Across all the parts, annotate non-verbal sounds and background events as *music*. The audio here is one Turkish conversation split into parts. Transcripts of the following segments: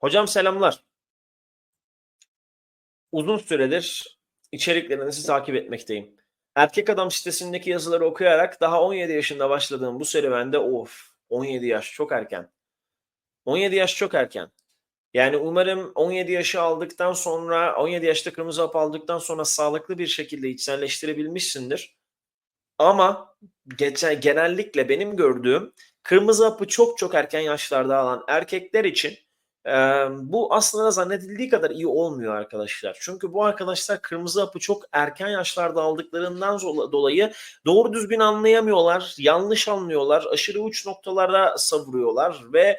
Hocam selamlar. Uzun süredir içeriklerinizi takip etmekteyim. Erkek Adam sitesindeki yazıları okuyarak daha 17 yaşında başladığım bu serüvende of 17 yaş çok erken. 17 yaş çok erken. Yani umarım 17 yaşı aldıktan sonra 17 yaşta kırmızı hap aldıktan sonra sağlıklı bir şekilde içselleştirebilmişsindir. Ama geçen genellikle benim gördüğüm kırmızı hapı çok çok erken yaşlarda alan erkekler için eee, bu aslında zannedildiği kadar iyi olmuyor arkadaşlar. Çünkü bu arkadaşlar kırmızı hapı çok erken yaşlarda aldıklarından dolayı doğru düzgün anlayamıyorlar, yanlış anlıyorlar, aşırı uç noktalara savuruyorlar ve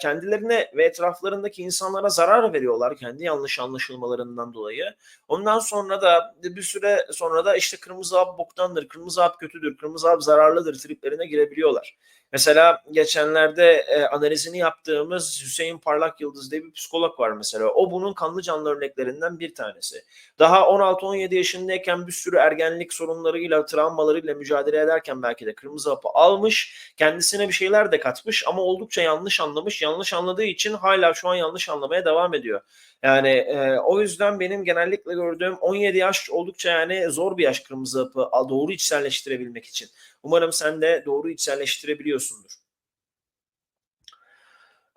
kendilerine ve etraflarındaki insanlara zarar veriyorlar kendi yanlış anlaşılmalarından dolayı. Ondan sonra da bir süre sonra da işte kırmızı hap boktandır, kırmızı hap kötüdür, kırmızı hap zararlıdır triplerine girebiliyorlar. Mesela geçenlerde e, analizini yaptığımız Hüseyin Parlak Yıldız diye bir psikolog var mesela. O bunun kanlı canlı örneklerinden bir tanesi. Daha 16-17 yaşındayken bir sürü ergenlik sorunlarıyla, travmalarıyla mücadele ederken belki de kırmızı hapı almış. Kendisine bir şeyler de katmış ama oldukça yanlış anlamış. Yanlış anladığı için hala şu an yanlış anlamaya devam ediyor. Yani e, o yüzden benim genellikle gördüğüm 17 yaş oldukça yani zor bir yaş kırmızı hapı doğru içselleştirebilmek için. Umarım sen de doğru içselleştirebiliyorsundur.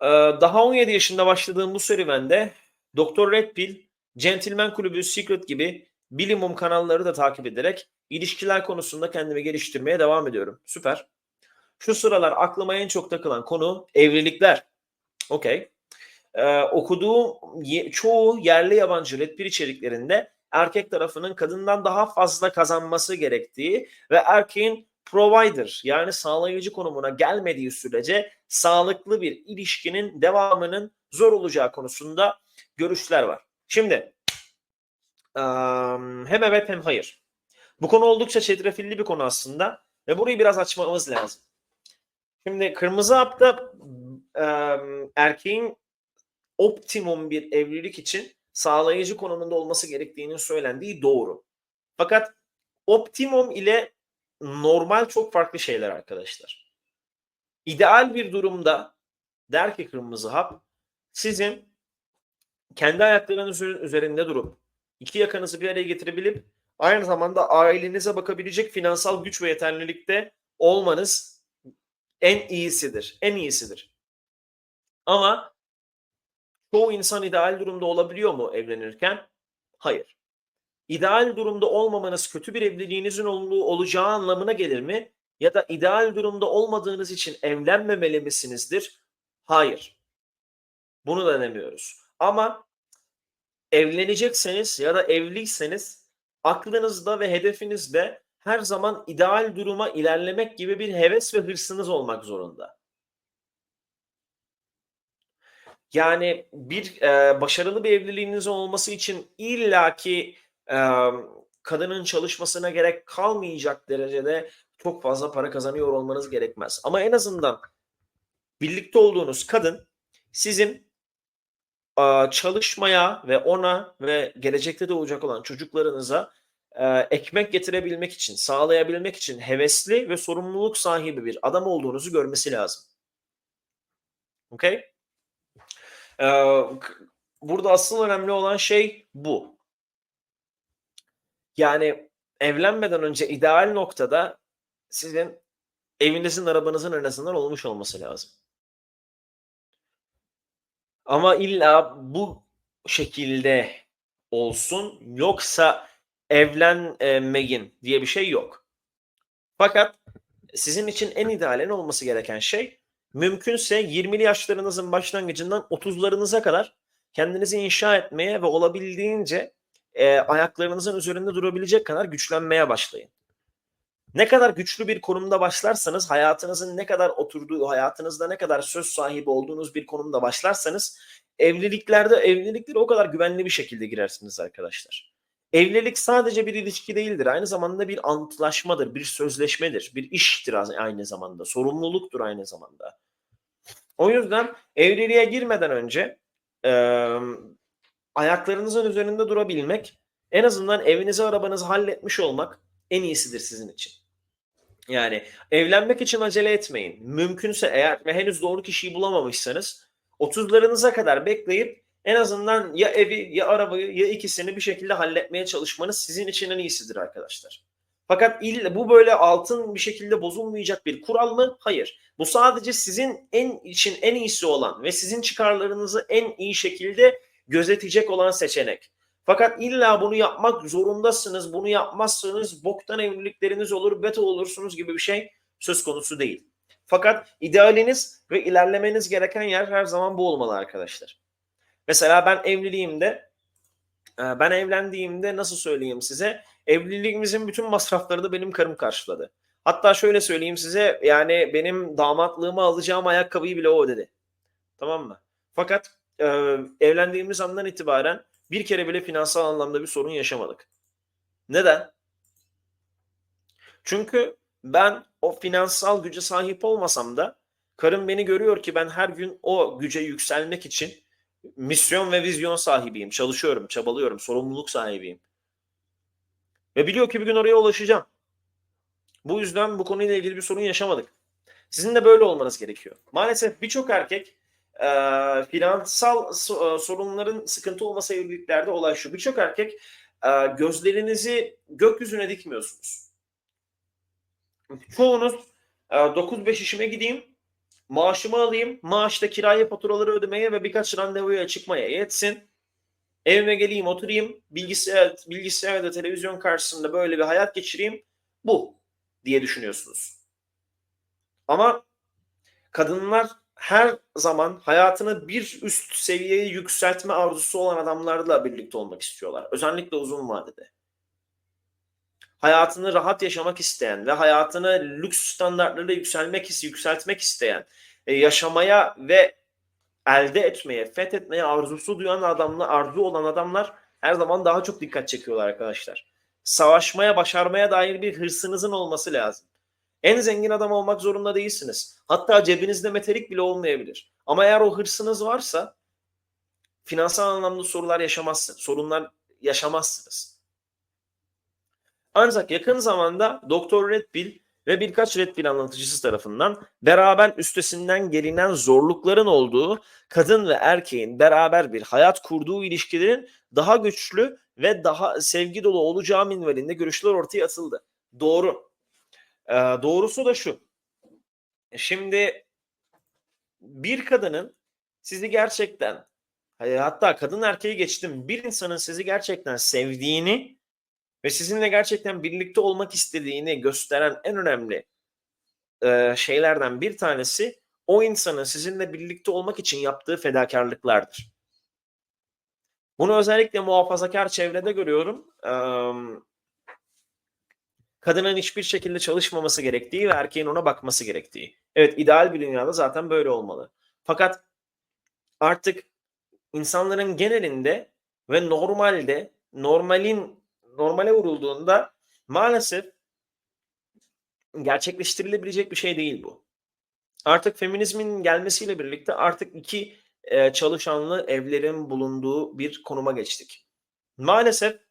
Ee, daha 17 yaşında başladığım bu serüvende Dr. Red Pill, Gentleman Kulübü, Secret gibi bilimum kanalları da takip ederek ilişkiler konusunda kendimi geliştirmeye devam ediyorum. Süper. Şu sıralar aklıma en çok takılan konu evlilikler. Okey. Ee, okuduğum ye- çoğu yerli yabancı Red Pill içeriklerinde erkek tarafının kadından daha fazla kazanması gerektiği ve erkeğin provider yani sağlayıcı konumuna gelmediği sürece sağlıklı bir ilişkinin devamının zor olacağı konusunda görüşler var. Şimdi em, hem evet hem hayır. Bu konu oldukça çetrefilli bir konu aslında ve burayı biraz açmamız lazım. Şimdi kırmızı hapta em, erkeğin optimum bir evlilik için sağlayıcı konumunda olması gerektiğinin söylendiği doğru. Fakat optimum ile normal çok farklı şeyler arkadaşlar. İdeal bir durumda der ki kırmızı hap sizin kendi ayaklarınız üzeri- üzerinde durup iki yakanızı bir araya getirebilip aynı zamanda ailenize bakabilecek finansal güç ve yeterlilikte olmanız en iyisidir. En iyisidir. Ama çoğu insan ideal durumda olabiliyor mu evlenirken? Hayır. İdeal durumda olmamanız kötü bir evliliğinizin olacağı anlamına gelir mi? Ya da ideal durumda olmadığınız için evlenmemeli misinizdir? Hayır. Bunu da demiyoruz. Ama evlenecekseniz ya da evliyseniz aklınızda ve hedefinizde her zaman ideal duruma ilerlemek gibi bir heves ve hırsınız olmak zorunda. Yani bir e, başarılı bir evliliğiniz olması için illaki e, kadının çalışmasına gerek kalmayacak derecede çok fazla para kazanıyor olmanız gerekmez. Ama en azından birlikte olduğunuz kadın sizin çalışmaya ve ona ve gelecekte doğacak olan çocuklarınıza ekmek getirebilmek için, sağlayabilmek için hevesli ve sorumluluk sahibi bir adam olduğunuzu görmesi lazım. Okay? K- burada asıl önemli olan şey bu. Yani evlenmeden önce ideal noktada sizin evinizin, arabanızın en azından olmuş olması lazım. Ama illa bu şekilde olsun yoksa evlenmeyin diye bir şey yok. Fakat sizin için en ideal en olması gereken şey mümkünse 20'li yaşlarınızın başlangıcından 30'larınıza kadar kendinizi inşa etmeye ve olabildiğince e, ayaklarınızın üzerinde durabilecek kadar güçlenmeye başlayın. Ne kadar güçlü bir konumda başlarsanız, hayatınızın ne kadar oturduğu, hayatınızda ne kadar söz sahibi olduğunuz bir konumda başlarsanız, evliliklerde evliliklere o kadar güvenli bir şekilde girersiniz arkadaşlar. Evlilik sadece bir ilişki değildir. Aynı zamanda bir antlaşmadır, bir sözleşmedir, bir iştir aynı zamanda, sorumluluktur aynı zamanda. O yüzden evliliğe girmeden önce e, ayaklarınızın üzerinde durabilmek, en azından evinizi, arabanızı halletmiş olmak en iyisidir sizin için. Yani evlenmek için acele etmeyin. Mümkünse eğer ve henüz doğru kişiyi bulamamışsanız 30'larınıza kadar bekleyip en azından ya evi ya arabayı ya ikisini bir şekilde halletmeye çalışmanız sizin için en iyisidir arkadaşlar. Fakat illa bu böyle altın bir şekilde bozulmayacak bir kural mı? Hayır. Bu sadece sizin en için en iyisi olan ve sizin çıkarlarınızı en iyi şekilde gözetecek olan seçenek. Fakat illa bunu yapmak zorundasınız. Bunu yapmazsanız boktan evlilikleriniz olur, beto olursunuz gibi bir şey söz konusu değil. Fakat idealiniz ve ilerlemeniz gereken yer her zaman bu olmalı arkadaşlar. Mesela ben evliliğimde e, ben evlendiğimde nasıl söyleyeyim size evliliğimizin bütün masrafları da benim karım karşıladı. Hatta şöyle söyleyeyim size yani benim damatlığıma alacağım ayakkabıyı bile o ödedi. Tamam mı? Fakat e, evlendiğimiz andan itibaren bir kere bile finansal anlamda bir sorun yaşamadık. Neden? Çünkü ben o finansal güce sahip olmasam da karım beni görüyor ki ben her gün o güce yükselmek için misyon ve vizyon sahibiyim. Çalışıyorum, çabalıyorum, sorumluluk sahibiyim. Ve biliyor ki bir gün oraya ulaşacağım. Bu yüzden bu konuyla ilgili bir sorun yaşamadık. Sizin de böyle olmanız gerekiyor. Maalesef birçok erkek e, finansal e, sorunların sıkıntı olması evliliklerde olay şu. Birçok erkek e, gözlerinizi gökyüzüne dikmiyorsunuz. Çoğunuz e, 9-5 işime gideyim, maaşımı alayım, maaşta kiraya faturaları ödemeye ve birkaç randevuya çıkmaya yetsin. Evime geleyim, oturayım, bilgisayar, bilgisayarda, televizyon karşısında böyle bir hayat geçireyim. Bu diye düşünüyorsunuz. Ama kadınlar her zaman hayatını bir üst seviyeye yükseltme arzusu olan adamlarla birlikte olmak istiyorlar. Özellikle uzun vadede. Hayatını rahat yaşamak isteyen ve hayatını lüks standartlarıyla yükselmek, yükseltmek isteyen, e, yaşamaya ve elde etmeye, fethetmeye arzusu duyan adamlar, arzu olan adamlar her zaman daha çok dikkat çekiyorlar arkadaşlar. Savaşmaya, başarmaya dair bir hırsınızın olması lazım. En zengin adam olmak zorunda değilsiniz. Hatta cebinizde metelik bile olmayabilir. Ama eğer o hırsınız varsa finansal anlamda sorular yaşamazsınız. Sorunlar yaşamazsınız. Ancak yakın zamanda Doktor Red Pill ve birkaç Red Pill anlatıcısı tarafından beraber üstesinden gelinen zorlukların olduğu kadın ve erkeğin beraber bir hayat kurduğu ilişkilerin daha güçlü ve daha sevgi dolu olacağı minvalinde görüşler ortaya atıldı. Doğru. Ee, doğrusu da şu. Şimdi bir kadının sizi gerçekten hatta kadın erkeği geçtim bir insanın sizi gerçekten sevdiğini ve sizinle gerçekten birlikte olmak istediğini gösteren en önemli e, şeylerden bir tanesi o insanın sizinle birlikte olmak için yaptığı fedakarlıklardır. Bunu özellikle muhafazakar çevrede görüyorum. Ee, kadının hiçbir şekilde çalışmaması gerektiği ve erkeğin ona bakması gerektiği. Evet ideal bir dünyada zaten böyle olmalı. Fakat artık insanların genelinde ve normalde normalin normale vurulduğunda maalesef gerçekleştirilebilecek bir şey değil bu. Artık feminizmin gelmesiyle birlikte artık iki e, çalışanlı evlerin bulunduğu bir konuma geçtik. Maalesef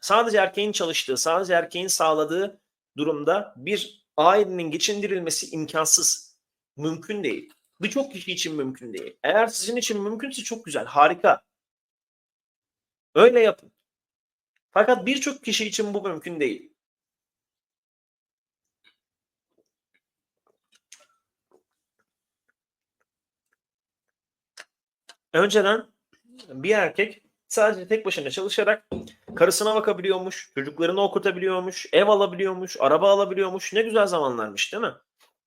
sadece erkeğin çalıştığı, sadece erkeğin sağladığı durumda bir ailenin geçindirilmesi imkansız. Mümkün değil. Birçok kişi için mümkün değil. Eğer sizin için mümkünse çok güzel, harika. Öyle yapın. Fakat birçok kişi için bu mümkün değil. Önceden bir erkek sadece tek başına çalışarak karısına bakabiliyormuş, çocuklarını okutabiliyormuş, ev alabiliyormuş, araba alabiliyormuş. Ne güzel zamanlarmış değil mi?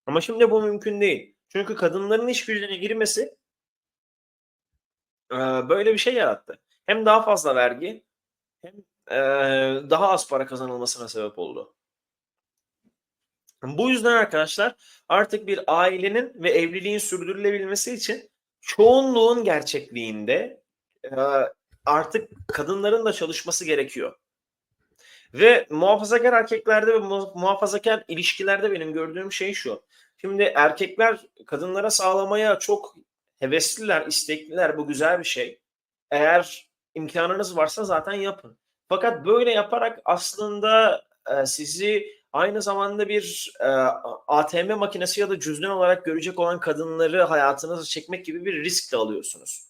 Ama şimdi bu mümkün değil. Çünkü kadınların iş gücüne girmesi böyle bir şey yarattı. Hem daha fazla vergi hem daha az para kazanılmasına sebep oldu. Bu yüzden arkadaşlar artık bir ailenin ve evliliğin sürdürülebilmesi için çoğunluğun gerçekliğinde artık kadınların da çalışması gerekiyor. Ve muhafazakar erkeklerde ve muhafazakar ilişkilerde benim gördüğüm şey şu. Şimdi erkekler kadınlara sağlamaya çok hevesliler, istekliler. Bu güzel bir şey. Eğer imkanınız varsa zaten yapın. Fakat böyle yaparak aslında sizi aynı zamanda bir e, ATM makinesi ya da cüzdan olarak görecek olan kadınları hayatınıza çekmek gibi bir risk de alıyorsunuz.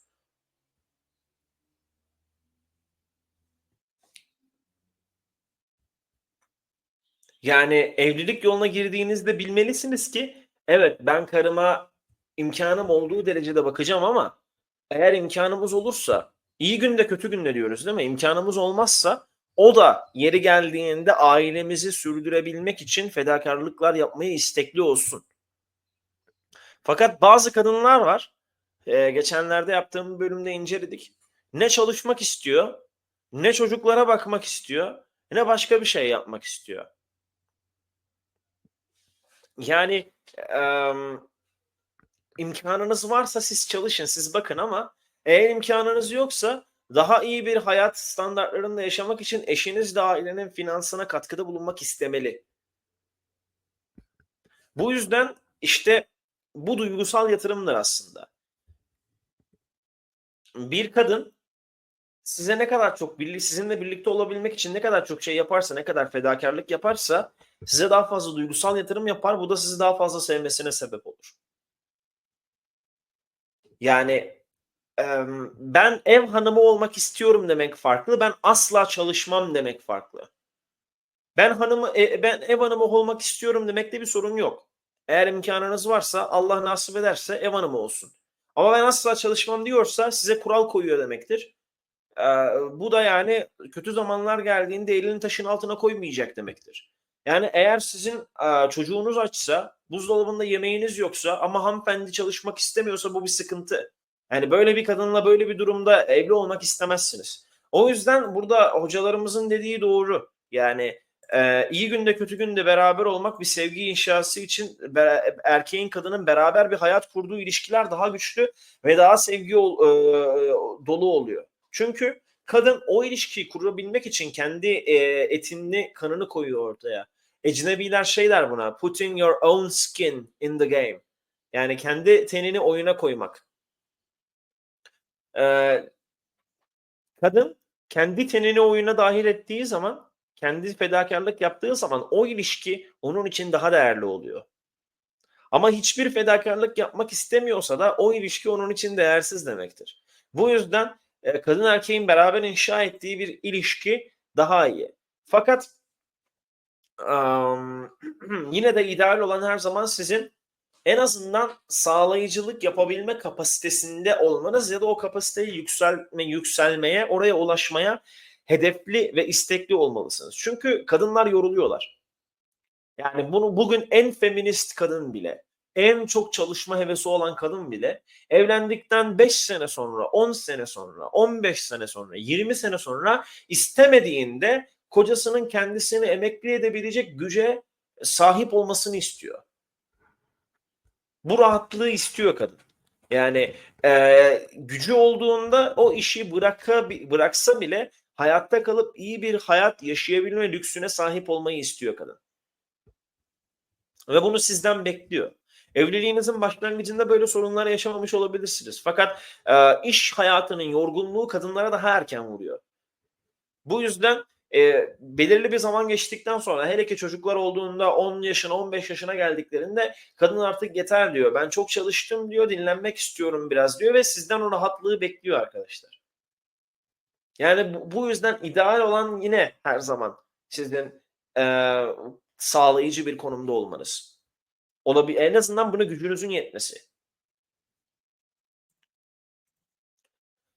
Yani evlilik yoluna girdiğinizde bilmelisiniz ki evet ben karıma imkanım olduğu derecede bakacağım ama eğer imkanımız olursa iyi günde kötü günde diyoruz değil mi? İmkanımız olmazsa o da yeri geldiğinde ailemizi sürdürebilmek için fedakarlıklar yapmaya istekli olsun. Fakat bazı kadınlar var. Ee, geçenlerde yaptığım bölümde inceledik. Ne çalışmak istiyor, ne çocuklara bakmak istiyor, ne başka bir şey yapmak istiyor. Yani e, imkanınız varsa siz çalışın, siz bakın ama eğer imkanınız yoksa daha iyi bir hayat standartlarında yaşamak için eşiniz de ailenin finansına katkıda bulunmak istemeli. Bu yüzden işte bu duygusal yatırımdır aslında. Bir kadın size ne kadar çok sizinle birlikte olabilmek için ne kadar çok şey yaparsa, ne kadar fedakarlık yaparsa size daha fazla duygusal yatırım yapar. Bu da sizi daha fazla sevmesine sebep olur. Yani ben ev hanımı olmak istiyorum demek farklı. Ben asla çalışmam demek farklı. Ben hanımı e, ben ev hanımı olmak istiyorum demekte bir sorun yok. Eğer imkanınız varsa Allah nasip ederse ev hanımı olsun. Ama ben asla çalışmam diyorsa size kural koyuyor demektir. Ee, bu da yani kötü zamanlar geldiğinde elini taşın altına koymayacak demektir. Yani eğer sizin e, çocuğunuz açsa, buzdolabında yemeğiniz yoksa ama hanımefendi çalışmak istemiyorsa bu bir sıkıntı. Yani böyle bir kadınla böyle bir durumda evli olmak istemezsiniz. O yüzden burada hocalarımızın dediği doğru. Yani e, iyi günde kötü günde beraber olmak bir sevgi inşası için erkeğin kadının beraber bir hayat kurduğu ilişkiler daha güçlü ve daha sevgi ol, e, dolu oluyor. Çünkü kadın o ilişkiyi kurabilmek için kendi e, etini kanını koyuyor ortaya. Ecnebiler şey der buna putting your own skin in the game. Yani kendi tenini oyuna koymak. Ee, kadın kendi tenini oyuna dahil ettiği zaman kendi fedakarlık yaptığı zaman o ilişki onun için daha değerli oluyor. Ama hiçbir fedakarlık yapmak istemiyorsa da o ilişki onun için değersiz demektir. Bu yüzden e, kadın erkeğin beraber inşa ettiği bir ilişki daha iyi. Fakat um, *clears throat* yine de ideal olan her zaman sizin en azından sağlayıcılık yapabilme kapasitesinde olmanız ya da o kapasiteyi yükselme, yükselmeye, oraya ulaşmaya hedefli ve istekli olmalısınız. Çünkü kadınlar yoruluyorlar. Yani bunu bugün en feminist kadın bile, en çok çalışma hevesi olan kadın bile evlendikten 5 sene sonra, 10 sene sonra, 15 sene sonra, 20 sene sonra istemediğinde kocasının kendisini emekli edebilecek güce sahip olmasını istiyor. Bu rahatlığı istiyor kadın. Yani e, gücü olduğunda o işi bıraka, bıraksa bile hayatta kalıp iyi bir hayat yaşayabilme lüksüne sahip olmayı istiyor kadın. Ve bunu sizden bekliyor. Evliliğinizin başlangıcında böyle sorunlar yaşamamış olabilirsiniz. Fakat e, iş hayatının yorgunluğu kadınlara daha erken vuruyor. Bu yüzden e, belirli bir zaman geçtikten sonra hele ki çocuklar olduğunda 10 yaşına 15 yaşına geldiklerinde kadın artık yeter diyor. Ben çok çalıştım diyor dinlenmek istiyorum biraz diyor ve sizden o rahatlığı bekliyor arkadaşlar. Yani bu, bu yüzden ideal olan yine her zaman sizin e, sağlayıcı bir konumda olmanız. Olabilir. En azından buna gücünüzün yetmesi.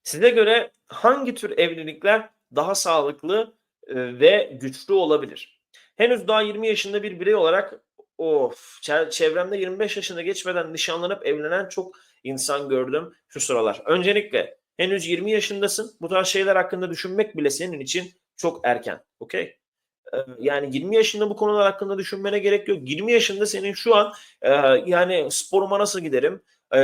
Size göre hangi tür evlilikler daha sağlıklı ve güçlü olabilir. Henüz daha 20 yaşında bir birey olarak of çevremde 25 yaşında geçmeden nişanlanıp evlenen çok insan gördüm şu sıralar. Öncelikle henüz 20 yaşındasın. Bu tarz şeyler hakkında düşünmek bile senin için çok erken. Okey? Yani 20 yaşında bu konular hakkında düşünmene gerek yok. 20 yaşında senin şu an yani sporuma nasıl giderim?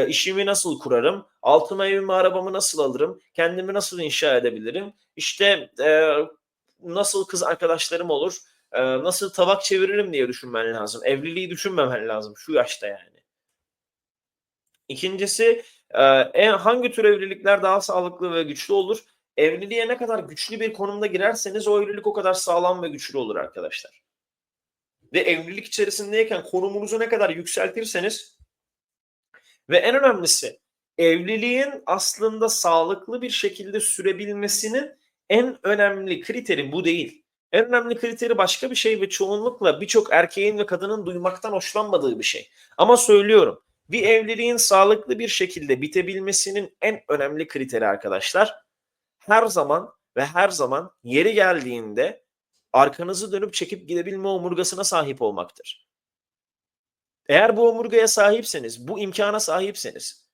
işimi nasıl kurarım? Altıma evimi, arabamı nasıl alırım? Kendimi nasıl inşa edebilirim? İşte nasıl kız arkadaşlarım olur, e, nasıl tabak çeviririm diye düşünmen lazım. Evliliği düşünmemen lazım şu yaşta yani. İkincisi e, en hangi tür evlilikler daha sağlıklı ve güçlü olur? Evliliğe ne kadar güçlü bir konumda girerseniz o evlilik o kadar sağlam ve güçlü olur arkadaşlar. ve evlilik içerisindeyken konumunuzu ne kadar yükseltirseniz ve en önemlisi evliliğin aslında sağlıklı bir şekilde sürebilmesinin en önemli kriteri bu değil. En önemli kriteri başka bir şey ve çoğunlukla birçok erkeğin ve kadının duymaktan hoşlanmadığı bir şey. Ama söylüyorum bir evliliğin sağlıklı bir şekilde bitebilmesinin en önemli kriteri arkadaşlar her zaman ve her zaman yeri geldiğinde arkanızı dönüp çekip gidebilme omurgasına sahip olmaktır. Eğer bu omurgaya sahipseniz, bu imkana sahipseniz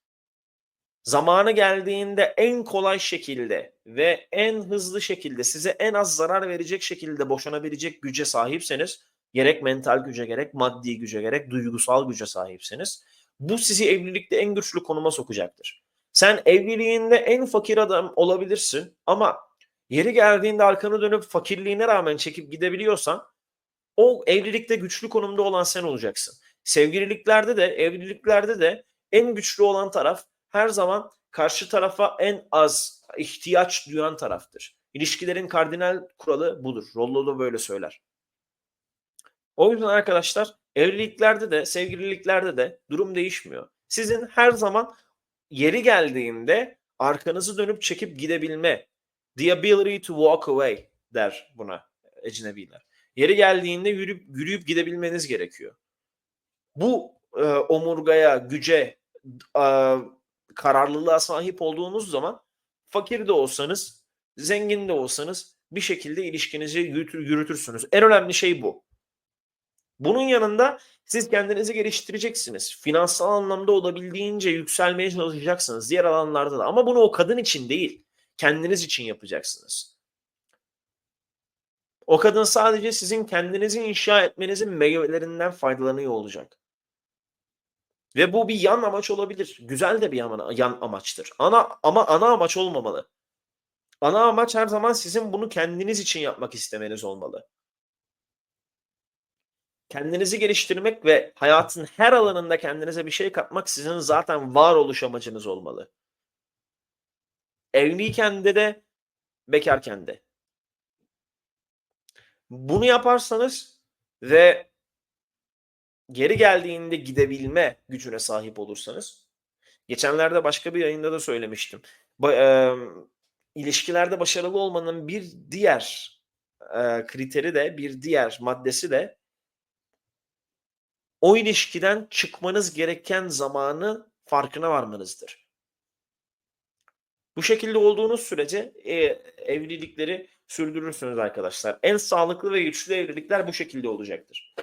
zamanı geldiğinde en kolay şekilde ve en hızlı şekilde size en az zarar verecek şekilde boşanabilecek güce sahipseniz gerek mental güce gerek maddi güce gerek duygusal güce sahipseniz bu sizi evlilikte en güçlü konuma sokacaktır. Sen evliliğinde en fakir adam olabilirsin ama yeri geldiğinde arkanı dönüp fakirliğine rağmen çekip gidebiliyorsan o evlilikte güçlü konumda olan sen olacaksın. Sevgililiklerde de evliliklerde de en güçlü olan taraf her zaman karşı tarafa en az ihtiyaç duyan taraftır. İlişkilerin kardinal kuralı budur. Rollo da böyle söyler. O yüzden arkadaşlar evliliklerde de sevgililiklerde de durum değişmiyor. Sizin her zaman yeri geldiğinde arkanızı dönüp çekip gidebilme, the ability to walk away der buna ecnebiler. Yeri geldiğinde yürüyüp, yürüyüp gidebilmeniz gerekiyor. Bu e, omurgaya, güce, e, kararlılığa sahip olduğunuz zaman fakir de olsanız, zengin de olsanız bir şekilde ilişkinizi yürütür, yürütürsünüz. En önemli şey bu. Bunun yanında siz kendinizi geliştireceksiniz. Finansal anlamda olabildiğince yükselmeye çalışacaksınız diğer alanlarda da. Ama bunu o kadın için değil, kendiniz için yapacaksınız. O kadın sadece sizin kendinizi inşa etmenizin meyvelerinden faydalanıyor olacak. Ve bu bir yan amaç olabilir. Güzel de bir yan, yan amaçtır. Ana ama ana amaç olmamalı. Ana amaç her zaman sizin bunu kendiniz için yapmak istemeniz olmalı. Kendinizi geliştirmek ve hayatın her alanında kendinize bir şey katmak sizin zaten varoluş amacınız olmalı. Evliyken de de bekarken de. Bunu yaparsanız ve geri geldiğinde gidebilme gücüne sahip olursanız geçenlerde başka bir yayında da söylemiştim. Ba- e, ilişkilerde başarılı olmanın bir diğer e, kriteri de bir diğer maddesi de o ilişkiden çıkmanız gereken zamanı farkına varmanızdır. Bu şekilde olduğunuz sürece e, evlilikleri sürdürürsünüz arkadaşlar. En sağlıklı ve güçlü evlilikler bu şekilde olacaktır.